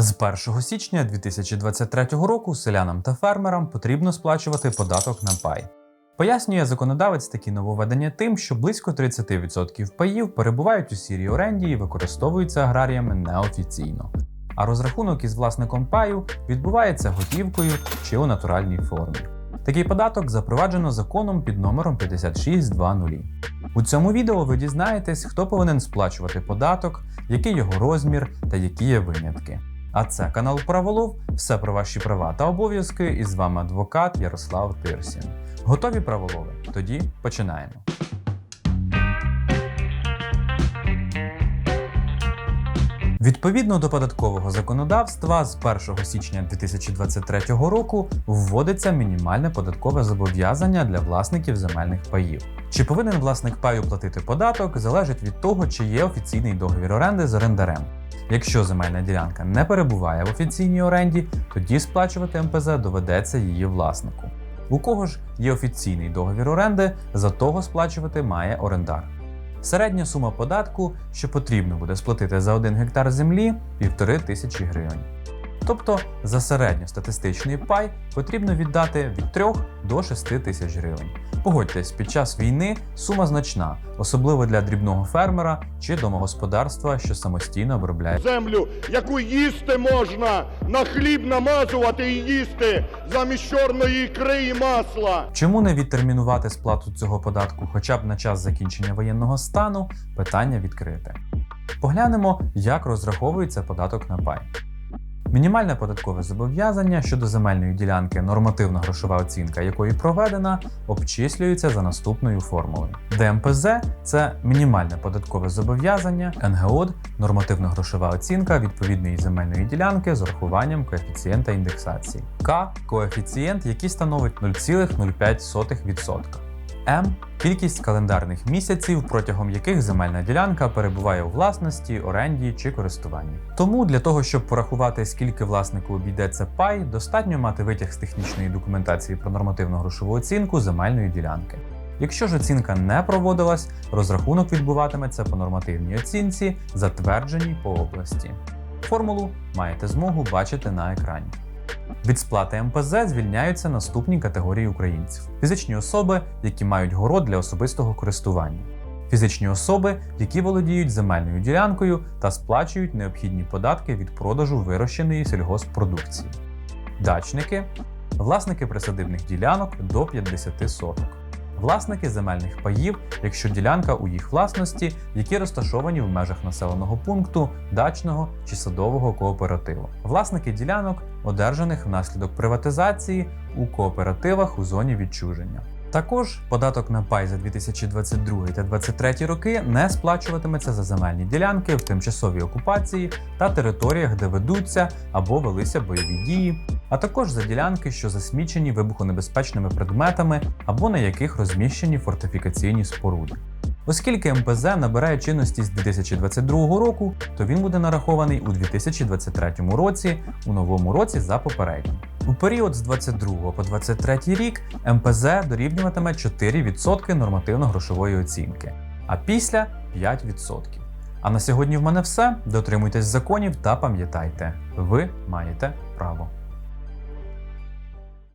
З 1 січня 2023 року селянам та фермерам потрібно сплачувати податок на пай. Пояснює законодавець такі нововведення тим, що близько 30% паїв перебувають у сірій оренді і використовуються аграріями неофіційно. А розрахунок із власником паю відбувається готівкою чи у натуральній формі. Такий податок запроваджено законом під номером 5620. У цьому відео ви дізнаєтесь, хто повинен сплачувати податок, який його розмір та які є винятки. А це канал Праволов, все про ваші права та обов'язки. І з вами адвокат Ярослав Тирсін. Готові праволови? Тоді починаємо. Відповідно до податкового законодавства, з 1 січня 2023 року вводиться мінімальне податкове зобов'язання для власників земельних паїв. Чи повинен власник паю платити податок, залежить від того, чи є офіційний договір оренди з орендарем. Якщо земельна ділянка не перебуває в офіційній оренді, тоді сплачувати МПЗ доведеться її власнику. У кого ж є офіційний договір оренди, за того сплачувати має орендар. Середня сума податку, що потрібно буде сплатити за 1 гектар землі, 1,5 тисячі гривень. Тобто за середньостатистичний пай потрібно віддати від 3 до 6 тисяч гривень. Погодьтесь, під час війни сума значна, особливо для дрібного фермера чи домогосподарства, що самостійно обробляє землю, яку їсти можна, на хліб намазувати і їсти замість чорної ікри і масла. Чому не відтермінувати сплату цього податку хоча б на час закінчення воєнного стану? Питання відкрите. Поглянемо, як розраховується податок на пай. Мінімальне податкове зобов'язання щодо земельної ділянки, нормативна грошова оцінка якої проведена, обчислюється за наступною формулою. ДМПЗ це мінімальне податкове зобов'язання, НГОД нормативна грошова оцінка відповідної земельної ділянки з урахуванням коефіцієнта індексації. К коефіцієнт, який становить 0,05%. М кількість календарних місяців, протягом яких земельна ділянка перебуває у власності, оренді чи користуванні. Тому для того, щоб порахувати, скільки власнику обійдеться пай, достатньо мати витяг з технічної документації про нормативну грошову оцінку земельної ділянки. Якщо ж оцінка не проводилась, розрахунок відбуватиметься по нормативній оцінці, затвердженій по області. Формулу маєте змогу бачити на екрані. Від сплати МПЗ звільняються наступні категорії українців: фізичні особи, які мають город для особистого користування, фізичні особи, які володіють земельною ділянкою та сплачують необхідні податки від продажу вирощеної сільгосппродукції, дачники, власники присадибних ділянок до 50 соток. Власники земельних паїв, якщо ділянка у їх власності, які розташовані в межах населеного пункту, дачного чи садового кооперативу. Власники ділянок, одержаних внаслідок приватизації у кооперативах у зоні відчуження. Також податок на пай за 2022 та 2023 роки не сплачуватиметься за земельні ділянки в тимчасовій окупації та територіях, де ведуться або велися бойові дії, а також за ділянки, що засмічені вибухонебезпечними предметами або на яких розміщені фортифікаційні споруди. Оскільки МПЗ набирає чинності з 2022 року, то він буде нарахований у 2023 році, у новому році за попереднім. У період з 22 по 23 рік МПЗ дорівнюватиме 4% нормативно-грошової оцінки, а після 5%. А на сьогодні в мене все. Дотримуйтесь законів та пам'ятайте, ви маєте право.